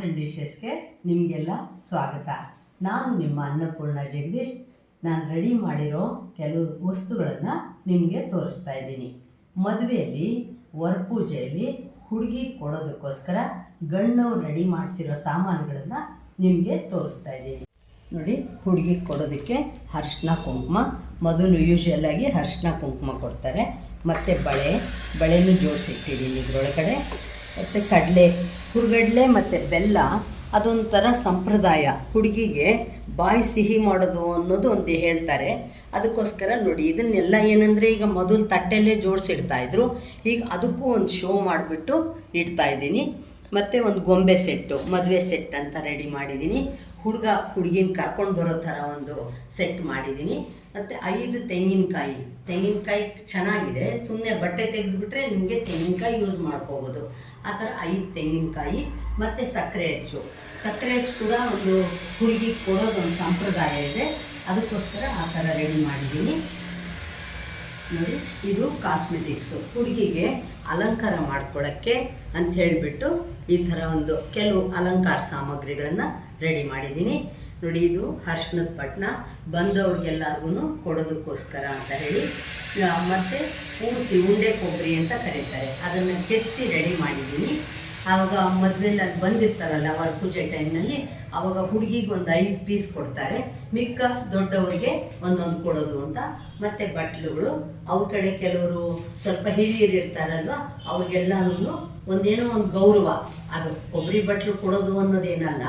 And ಡಿಶಸ್ಗೆ ನಿಮಗೆಲ್ಲ ಸ್ವಾಗತ. ನಾನು ನಿಮ್ಮ ಅನ್ನಪೂರ್ಣ ಜಗದೀಶ್. ನಾನು ರೆಡಿ ಮಾಡಿರೋ ಕೆಲವು ವಸ್ತುಗಳನ್ನು ನಿಮಗೆ ತೋರಿಸ್ತಾ ಇದ್ದೀನಿ. ಮದುವೆಯಲ್ಲಿ ವರಪೂಜೆಯಲ್ಲಿ ಹುಡುಗಿ ಕೊಡೋದಕ್ಕೋಸ್ಕರ ಗಣ್ಣವ್ರು ರೆಡಿ ಮಾಡಿಸಿರೋ ಸಾಮಾನುಗಳನ್ನು ನಿಮಗೆ ತೋರಿಸ್ತಾ ಇದ್ದೀನಿ. ನೋಡಿ, ಹುಡುಗಿ ಕೊಡೋದಕ್ಕೆ ಅರ್ಶಿನ ಕುಂಕುಮ ಮೊದಲು ಯೂಶ್ವಲ್ಲಾಗಿ ಅರ್ಶಿನ ಕುಂಕುಮ ಕೊಡ್ತಾರೆ. ಮತ್ತು ಬಳೆ, ಬಳೆನೂ ಜೋಡಿಸಿಟ್ಟಿದ್ದೀನಿ ಇದರೊಳಗಡೆ. ಮತ್ತು ಕಡಲೆ, ಹುರ್ಗಡ್ಲೆ ಮತ್ತು ಬೆಲ್ಲ, ಅದೊಂಥರ ಸಂಪ್ರದಾಯ. ಹುಡುಗಿಗೆ ಬಾಯಿ ಸಿಹಿ ಮಾಡೋದು ಅನ್ನೋದು ಒಂದು ಹೇಳ್ತಾರೆ. ಅದಕ್ಕೋಸ್ಕರ ನೋಡಿ, ಇದನ್ನೆಲ್ಲ ಏನಂದರೆ ಈಗ ಮೊದಲು ತಟ್ಟೆಲ್ಲೇ ಜೋಡಿಸಿಡ್ತಾ ಇದ್ರು. ಈಗ ಅದಕ್ಕೂ ಒಂದು ಶೋ ಮಾಡಿಬಿಟ್ಟು ಇಡ್ತಾ ಇದ್ದೀನಿ. ಮತ್ತು ಒಂದು ಗೊಂಬೆ ಸೆಟ್ಟು ಮದುವೆ ಸೆಟ್ ಅಂತ ರೆಡಿ ಮಾಡಿದ್ದೀನಿ. ಹುಡುಗ ಹುಡುಗಿನ ಕರ್ಕೊಂಡು ಬರೋ ಥರ ಒಂದು ಸೆಟ್ ಮಾಡಿದ್ದೀನಿ ಮತ್ತು ಐದು ತೆಂಗಿನಕಾಯಿ. ತೆಂಗಿನಕಾಯಿ ಚೆನ್ನಾಗಿದೆ. ಸುಮ್ಮನೆ ಬಟ್ಟೆ ತೆಗೆದುಬಿಟ್ರೆ ನಿಮಗೆ ತೆಂಗಿನಕಾಯಿ ಯೂಸ್ ಮಾಡ್ಕೋಬೋದು. ಆ ಥರ ಐದು ತೆಂಗಿನಕಾಯಿ ಮತ್ತು ಸಕ್ಕರೆ ಹೆಚ್ಚು. ಸಕ್ಕರೆ ಹೆಚ್ಚು ಕೂಡ ಒಂದು ಹುಡುಗಿ ಕೊಡೋದೊಂದು ಸಂಪ್ರದಾಯ ಇದೆ. ಅದಕ್ಕೋಸ್ಕರ ಆ ಥರ ರೆಡಿ ಮಾಡಿದ್ದೀನಿ ನೋಡಿ, ಇದು ಕಾಸ್ಮೆಟಿಕ್ಸು ಹುಡುಗಿಗೆ ಅಲಂಕಾರ ಮಾಡ್ಕೊಳ್ಳೋಕ್ಕೆ ಅಂತ ಹೇಳಿಬಿಟ್ಟು ಈ ಥರ ಒಂದು ಕೆಲವು ಅಲಂಕಾರ ಸಾಮಗ್ರಿಗಳನ್ನು ರೆಡಿ ಮಾಡಿದ್ದೀನಿ. ನೋಡಿ, ಇದು ಅರ್ಶಿನದ ಪಟ್ನ. ಬಂದವ್ರಿಗೆಲ್ಲರಿಗೂ ಕೊಡೋದಕ್ಕೋಸ್ಕರ ಅಂತ ಹೇಳಿ. ಮತ್ತೆ ಪೂರ್ತಿ ಉಂಡೆ ಕೊಬ್ಬರಿ ಅಂತ ಕರೀತಾರೆ. ಅದನ್ನು ಕೆತ್ತಿ ರೆಡಿ ಮಾಡಿದ್ದೀನಿ. ಆವಾಗ ಅಲ್ಲಿ ಬಂದಿರ್ತಾರಲ್ಲ ಅವರ ಪೂಜೆ ಟೈಮ್ನಲ್ಲಿ ಆವಾಗ ಹುಡುಗಿಗೆ ಒಂದು ಐದು ಪೀಸ್ ಕೊಡ್ತಾರೆ. ಮಿಕ್ಕ ದೊಡ್ಡವರಿಗೆ ಒಂದೊಂದು ಕೊಡೋದು ಅಂತ. ಮತ್ತು ಬಟ್ಲುಗಳು, ಅವ್ರ ಕಡೆ ಕೆಲವರು ಸ್ವಲ್ಪ ಹಿರಿಯರು ಇರ್ತಾರಲ್ವ ಅವ್ರಿಗೆಲ್ಲನೂ ಒಂದೇನೋ ಒಂದು ಗೌರವ. ಅದು ಕೊಬ್ಬರಿ ಬಟ್ಲು ಕೊಡೋದು ಅನ್ನೋದೇನಲ್ಲ,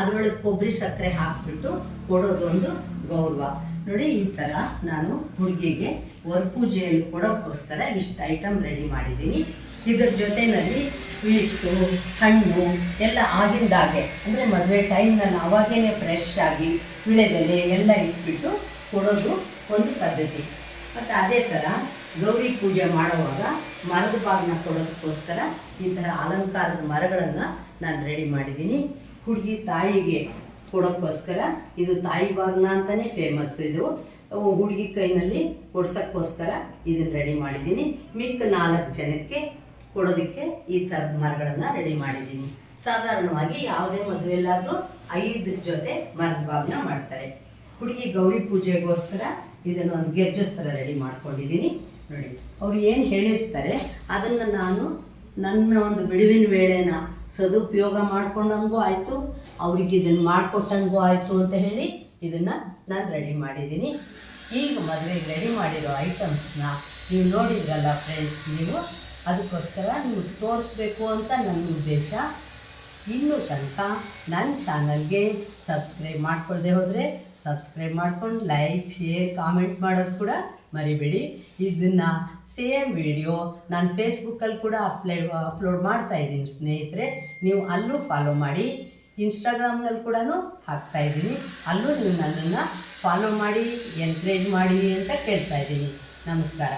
ಅದರೊಳಗೆ ಕೊಬ್ಬರಿ ಸಕ್ಕರೆ ಹಾಕಿಬಿಟ್ಟು ಕೊಡೋದು ಒಂದು ಗೌರವ. ನೋಡಿ, ಈ ಥರ ನಾನು ಹುಡುಗಿಗೆ ವರಪೂಜೆಯಲ್ಲಿ ಕೊಡೋಕ್ಕೋಸ್ಕರ ಇಷ್ಟು ಐಟಮ್ ರೆಡಿ ಮಾಡಿದ್ದೀನಿ. ಇದ್ರ ಜೊತೆಯಲ್ಲಿ ಸ್ವೀಟ್ಸು ಹಣ್ಣು ಎಲ್ಲ ಆಗಿಂದಾಗೆ, ಅಂದರೆ ಮದುವೆ ಟೈಮ್ನಲ್ಲಿ ಅವಾಗೇ ಫ್ರೆಶ್ ಆಗಿ ವಿಳೆದೆಲೆ ಎಲ್ಲ ಇಟ್ಬಿಟ್ಟು ಕೊಡೋದು ಒಂದು ಪದ್ಧತಿ. ಮತ್ತು ಅದೇ ಥರ ಗೌರಿ ಪೂಜೆ ಮಾಡುವಾಗ ಮರದ ಭಾಗನ ಕೊಡೋದಕ್ಕೋಸ್ಕರ ಈ ಥರ ಅಲಂಕಾರದ ಮರಗಳನ್ನು ನಾನು ರೆಡಿ ಮಾಡಿದ್ದೀನಿ. ಹುಡುಗಿ ತಾಯಿಗೆ ಕೊಡೋಕ್ಕೋಸ್ಕರ, ಇದು ತಾಯಿ ಬಾಗ್ನ ಅಂತಲೇ ಫೇಮಸ್ ಇದು ಹುಡುಗಿ ಕೈನಲ್ಲಿ ಕೊಡ್ಸೋಕ್ಕೋಸ್ಕರ ಇದನ್ನು ರೆಡಿ ಮಾಡಿದ್ದೀನಿ. ಮಿಕ್ಕ ನಾಲ್ಕು ಜನಕ್ಕೆ ಕೊಡೋದಕ್ಕೆ ಈ ಥರದ ಮರಗಳನ್ನು ರೆಡಿ ಮಾಡಿದ್ದೀನಿ. ಸಾಧಾರಣವಾಗಿ ಯಾವುದೇ ಮದುವೆಯಲ್ಲಾದರೂ ಐದು ಜೊತೆ ಮರದ ಬಾಗ್ನ ಮಾಡ್ತಾರೆ. ಹುಡುಗಿ ಗೌರಿ ಪೂಜೆಗೋಸ್ಕರ ಇದನ್ನು ಒಂದು ಗೆಜ್ಜಸ್ ಥರ ರೆಡಿ ಮಾಡ್ಕೊಂಡಿದ್ದೀನಿ. ನೋಡಿ, ಅವ್ರು ಏನು ಹೇಳಿರ್ತಾರೆ, ಅದನ್ನು ನಾನು ನನ್ನ ಒಂದು ಬಿಡುವಿನ ವೇಳೆನ ಸದುಪಯೋಗ ಮಾಡ್ಕೊಂಡಂಗೂ ಆಯಿತು, ಅವ್ರಿಗೆ ಇದನ್ನು ಮಾಡಿಕೊಟ್ಟಂಗೂ ಆಯಿತು ಅಂತ ಹೇಳಿ ಇದನ್ನು ನಾನು ರೆಡಿ ಮಾಡಿದ್ದೀನಿ. ಈಗ ಮದುವೆಗೆ ರೆಡಿ ಮಾಡಿರೋ ಐಟಮ್ಸ್ನ ನೀವು ನೋಡಿದ್ರಲ್ಲ ಫ್ರೆಂಡ್ಸ್ ನೀವು ಅದಕ್ಕೋಸ್ಕರ ನೀವು ತೋರಿಸ್ಬೇಕು ಅಂತ ನನ್ನ ಉದ್ದೇಶ. ಇನ್ನೂ ತನಕ ನನ್ನ ಚಾನಲ್ಗೆ ಸಬ್ಸ್ಕ್ರೈಬ್ ಮಾಡ್ಕೊಳ್ಳದೆ ಹೋದರೆ ಸಬ್ಸ್ಕ್ರೈಬ್ ಮಾಡ್ಕೊಂಡು ಲೈಕ್, ಶೇರ್, ಕಾಮೆಂಟ್ ಮಾಡೋದು ಕೂಡ ಮರಿಬೇಡಿ. ಇದನ್ನು ಸೇಮ್ ವಿಡಿಯೋ ನಾನು ಫೇಸ್ಬುಕ್ಕಲ್ಲಿ ಕೂಡ ಅಪ್ಲೈ, ಅಪ್ಲೋಡ್ ಮಾಡ್ತಾ ಇದ್ದೀನಿ ಸ್ನೇಹಿತರೆ. ನೀವು ಅಲ್ಲೂ ಫಾಲೋ ಮಾಡಿ. ಇನ್ಸ್ಟಾಗ್ರಾಮ್ನಲ್ಲಿ ಕೂಡ ಹಾಕ್ತಾ ಇದ್ದೀನಿ. ಅಲ್ಲೂ ನೀವು ನನ್ನನ್ನು ಫಾಲೋ ಮಾಡಿ ಎನ್ಕರೇಜ್ ಮಾಡಿ ಅಂತ ಕೇಳ್ತಾ ಇದ್ದೀನಿ. ನಮಸ್ಕಾರ.